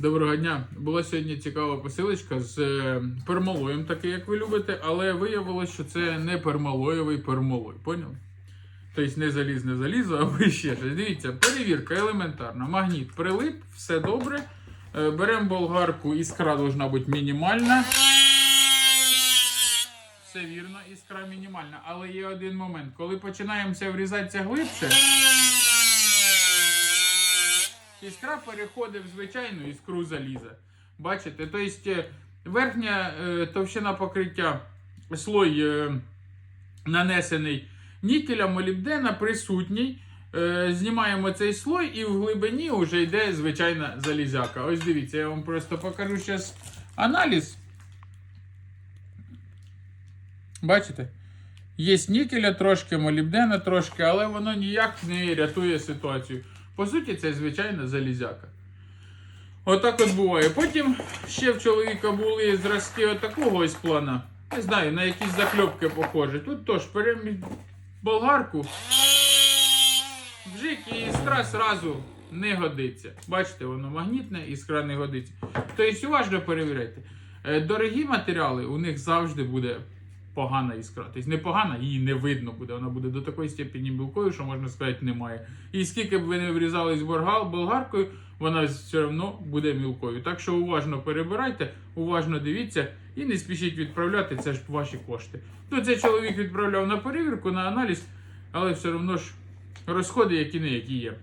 Доброго дня. Була сьогодні цікава посилочка з е, пермалоєм, такий, як ви любите, але виявилося, що це не пермалоєвий пермалой. Поняли? Тобто не залізне залізо, або ще щось. Дивіться, перевірка елементарна. Магніт прилип, все добре. Е, Беремо болгарку, іскра должна бути мінімальна. Все вірно, іскра мінімальна. Але є один момент. Коли починаємося врізатися глибше. Іскра переходить в звичайну іскру заліза. Бачите? Тобто верхня е, товщина покриття, слой е, нанесений нікеля, молібдена, присутній. Знімаємо цей слой і в глибині вже йде звичайна залізяка. Ось дивіться, я вам просто покажу зараз аналіз. Бачите? Є нікеля трошки, молібдена трошки, але воно ніяк не рятує ситуацію. По суті, це звичайна залізяка. Отак от буває. Потім ще в чоловіка були зразки отакого ось плана. Не знаю, на якісь закльопки похожі. Тут теж беремо болгарку. Вжик і іскра зразу не годиться. Бачите, воно магнітне, іскра не годиться. Тобто уважно перевіряйте. Е, Дорогі матеріали, у них завжди буде погана іскра. Тобто не погана, її не видно буде. Вона буде до такої степені білкою, що можна сказати, немає. І скільки б ви не врізались боргал- болгаркою, вона все одно буде мілкою. Так що уважно перебирайте, уважно дивіться і не спішіть відправляти, це ж ваші кошти. Ну, цей чоловік відправляв на перевірку, на аналіз, але все одно ж розходи, які не які є.